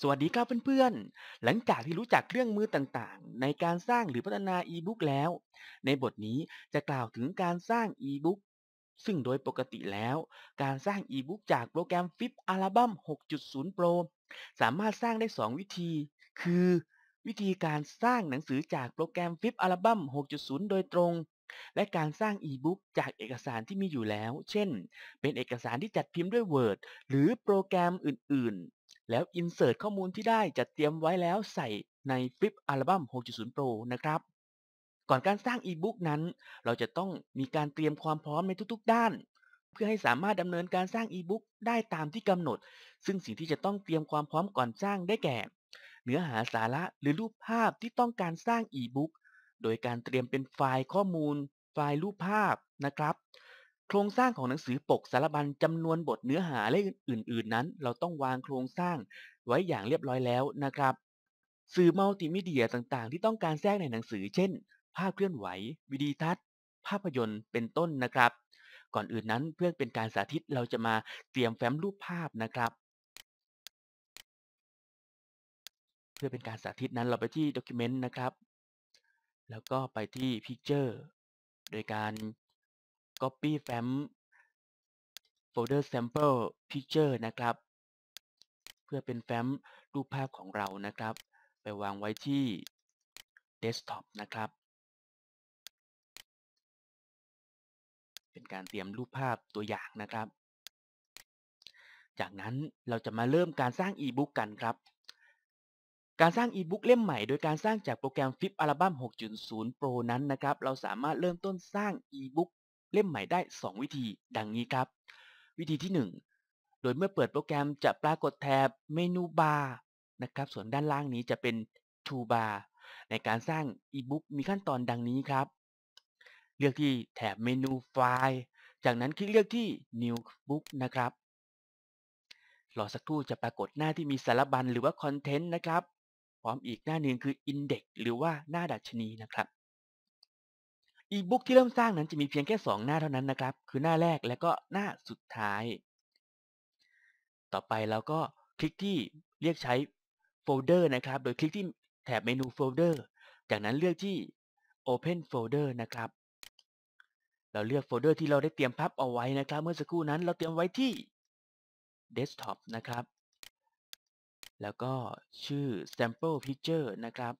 สวัสดีครับเพื่อนๆ หลังจากที่รู้จักเครื่องมือต่างๆ ในการสร้างหรือพัฒนาอีบุ๊กแล้ว ในบทนี้จะกล่าวถึงการสร้างอีบุ๊กซึ่งโดยปกติแล้ว การสร้างอีบุ๊กจากโปรแกรม Flip Album 6.0 Pro สามารถสร้างได้ 2 วิธี คือ วิธีการสร้างหนังสือจากโปรแกรม Flip Album 6.0 โดยตรง และการสร้างอีบุ๊กจากเอกสารที่มีอยู่แล้ว เช่น เป็นเอกสารที่จัดพิมพ์ด้วย Word หรือโปรแกรมอื่นๆ แล้ว insert ข้อมูลที่ได้จัดเตรียมไว้แล้วใส่ใน Flip Album 6.0 Pro นะครับ ก่อนการสร้างอีบุ๊กนั้น เราจะต้องมีการเตรียมความพร้อมในทุกๆ ด้าน เพื่อให้สามารถดำเนินการสร้างอีบุ๊กได้ตามที่กำหนด ซึ่งสิ่งที่จะต้องเตรียมความพร้อมก่อนสร้างได้แก่ เนื้อหาสาระหรือรูปภาพที่ต้องการสร้างอีบุ๊กโดยการเตรียมเป็นไฟล์ข้อมูล ไฟล์รูปภาพนะครับ โครงสร้างของหนังสือปกสารบัญจำนวนบทเนื้อหาและอื่น ๆ นั้น เราต้องวางโครงสร้างไว้อย่างเรียบร้อยแล้วนะครับ สื่อมัลติมีเดียต่างๆ ที่ต้องการแทรกในหนังสือ เช่น ภาพเคลื่อนไหว วิดีทัศน์ ภาพยนตร์เป็นต้นนะครับ ก่อนอื่นนั้นเพื่อเป็นการสาธิตเราจะมาเตรียมแฟ้มรูปภาพนะครับ เพื่อเป็นการสาธิตนั้นเราไปที่ Document นะครับ แล้วก็ไปที่ Picture โดยการ Copy แฟ้ม Folder Sample Picture นะครับ เพื่อเป็นแฟ้มรูปภาพของเรานะครับ ไปวางไว้ที่ Desktop นะครับ เป็นการเตรียมรูปภาพตัวอย่างนะครับ จากนั้นเราจะมาเริ่มการสร้างอีบุ๊กกันครับการสร้างอีบุ๊กเล่มใหม่โดยการสร้างจากโปรแกรม Flip Album 6.0 Pro นั้นนะครับ เราสามารถเริ่มต้นสร้างอีบุ๊ก เล่มใหม่ได้ 2 วิธี ดังนี้ครับ วิธีที่ 1 โดยเมื่อเปิดโปรแกรมจะปรากฏแถบเมนูบาร์นะครับ ส่วนด้านล่างนี้จะเป็น Toolbar ในการสร้างอีบุ๊กมีขั้นตอนดังนี้ครับ เลือกที่แถบเมนูไฟล์ จากนั้นคลิกเลือกที่ New Book นะครับรอสักครู่จะปรากฏหน้าที่มีสารบัญหรือว่าคอนเทนต์นะครับ พร้อมอีกหน้าหนึ่งคือ Index หรือว่าหน้าดัชนีนะครับ อีบุ๊กที่เริ่มสร้างนั้นจะมีเพียงแค่ 2 หน้าเท่านั้นนะครับ คือหน้าแรกและก็หน้าสุดท้าย ต่อไปเราก็คลิกที่เรียกใช้โฟลเดอร์นะครับ โดยคลิกที่แถบเมนูโฟลเดอร์จากนั้นเลือกที่ Open Folder นะครับ เราเลือกโฟลเดอร์ที่เราได้เตรียมพับเอาไว้นะครับ เมื่อสักครู่นั้นเราเตรียมไว้ที่ Desktop นะครับ แล้วก็ชื่อ Sample Picture นะครับ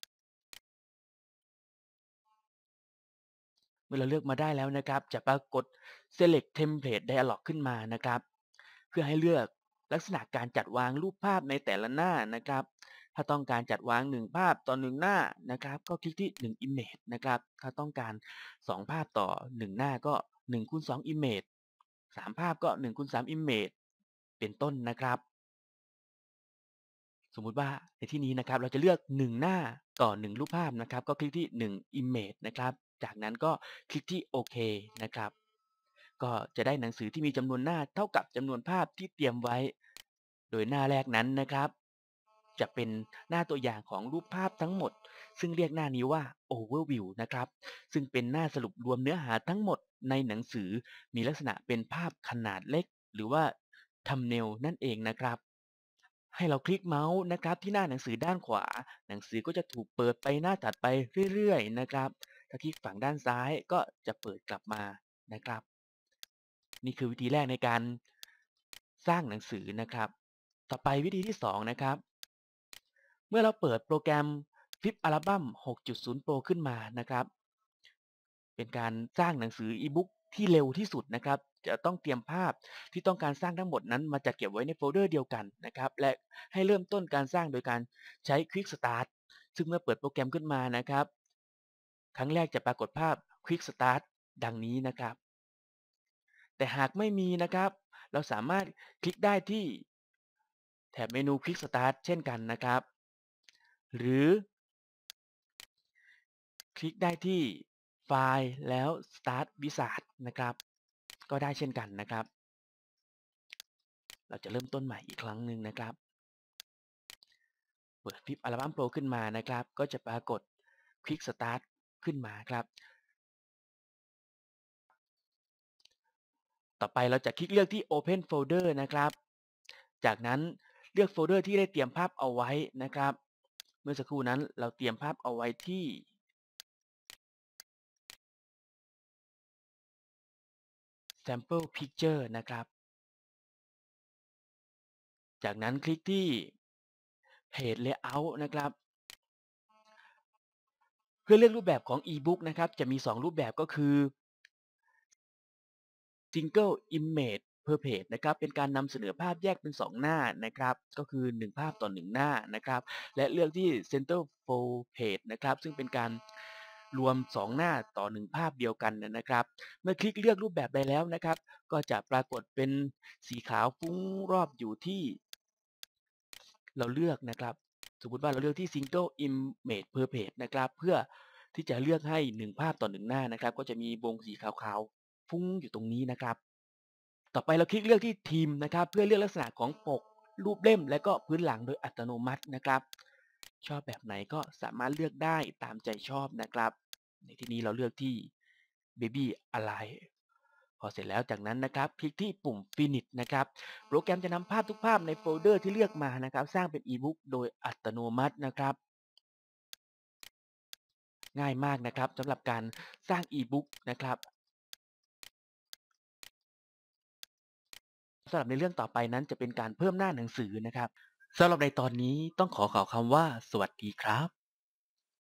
เมื่อเราเลือกมาได้แล้วนะครับ จะปรากฏ Select Template Dialog ขึ้นมานะครับ เพื่อให้เลือกลักษณะการจัดวางรูปภาพในแต่ละหน้านะครับ ถ้าต้องการจัดวาง 1 ภาพต่อ 1 หน้านะครับ ก็คลิกที่ 1 Image นะครับ ถ้าต้องการ 2 ภาพต่อ 1 หน้าก็1คูณ2 Image 3 ภาพก็1คูณ3 Image เป็นต้นนะครับ มมุติว่าในที่นี้นะครับเราจะเลือก 1 หน้าต่อ 1 รูปภาพนะครับ ก็คลิกที่ 1 Image นะครับ จากนั้นก็คลิกที่โอเคนะครับ ก็จะได้หนังสือที่มีจำนวนหน้าเท่ากับจำนวนภาพที่เตรียมไว้ โดยหน้าแรกนั้นนะครับ จะเป็นหน้าตัวอย่างของรูปภาพทั้งหมด ซึ่งเรียกหน้านี้ว่า Overview นะครับ ซึ่งเป็นหน้าสรุปรวมเนื้อหาทั้งหมดในหนังสือมีลักษณะเป็นภาพขนาดเล็ก หรือว่า Thumbnail นั่นเองนะครับ ให้เราคลิกเมาส์นะครับที่หน้าหนังสือด้านขวา หนังสือก็จะถูกเปิดไปหน้าถัดไปเรื่อยๆนะครับ ถ้าคลิกฝั่งด้านซ้ายก็จะเปิดกลับมานะครับ นี่คือวิธีแรกในการสร้างหนังสือนะครับ ต่อไปวิธีที่ 2 นะครับ เมื่อเราเปิดโปรแกรม Flip Album 6.0 Pro ขึ้นมานะครับ เป็นการสร้างหนังสืออีบุ๊ก ที่เร็วที่สุดนะครับ จะต้องเตรียมภาพที่ต้องการสร้างทั้งหมดนั้นมาจัดเก็บไว้ในโฟลเดอร์เดียวกันนะครับ และให้เริ่มต้นการสร้างโดยการใช้ Quick Start ซึ่งเมื่อเปิดโปรแกรมขึ้นมานะครับ ครั้งแรกจะปรากฏภาพ Quick Start ดังนี้นะครับ แต่หากไม่มีนะครับ เราสามารถคลิกได้ที่แถบเมนู Quick Start เช่นกันนะครับ หรือ คลิกได้ที่ ไฟล์แล้ว Start Wizard นะครับ ก็ได้เช่นกันนะครับ เราจะเริ่มต้นใหม่อีกครั้งหนึ่งนะครับ เปิด Flip Album Pro ขึ้นมานะครับ ก็จะปรากฏ Quick Start ขึ้นมาครับ ต่อไปเราจะคลิกเลือกที่ Open Folder นะครับ จากนั้นเลือกโฟลเดอร์ที่ได้เตรียมภาพเอาไว้นะครับ เมื่อสักครู่นั้นเราเตรียมภาพเอาไว้ที่ sample picture นะครับ จากนั้นคลิกที่ page layout นะครับ เพื่อเลือกรูปแบบของ e-book นะครับ จะมี 2 รูปแบบก็คือ single image per page นะครับ เป็นการนำเสนอภาพแยกเป็น 2 หน้านะครับ ก็คือ 1 ภาพต่อ 1 หน้านะครับ และเลือกที่ center full page นะครับ ซึ่งเป็นการ รวม 2 หน้าต่อ 1 ภาพเดียวกันนะครับ เมื่อคลิกเลือกรูปแบบใดแล้วนะครับ ก็จะปรากฏเป็นสีขาวฟุ้งรอบอยู่ที่ เราเลือกนะครับ สมมติว่าเราเลือกที่ single image per page นะครับ เพื่อที่จะเลือกให้ 1 ภาพต่อ 1 หน้านะครับ ก็จะมีวงสีขาวๆฟุ้งอยู่ตรงนี้นะครับ ต่อไปเราคลิกเลือกที่ทีมนะครับ เพื่อเลือกลักษณะของปกรูปเล่มและก็พื้นหลังโดยอัตโนมัตินะครับ ชอบแบบไหนก็สามารถเลือกได้ตามใจชอบนะครับ ในที่นี้เราเลือกที่ Baby Align พอเสร็จแล้วจากนั้นนะครับคลิกที่ปุ่ม Finish นะครับ โปรแกรมจะนำภาพทุกภาพในโฟลเดอร์ที่เลือกมานะครับ สร้างเป็น e-book โดยอัตโนมัตินะครับ ง่ายมากนะครับสำหรับการสร้าง e-book นะครับสำหรับในเรื่องต่อไปนั้นจะเป็นการเพิ่มหน้าหนังสือนะครับ สำหรับในตอนนี้ต้องขอขอคำว่า สวัสดีครับ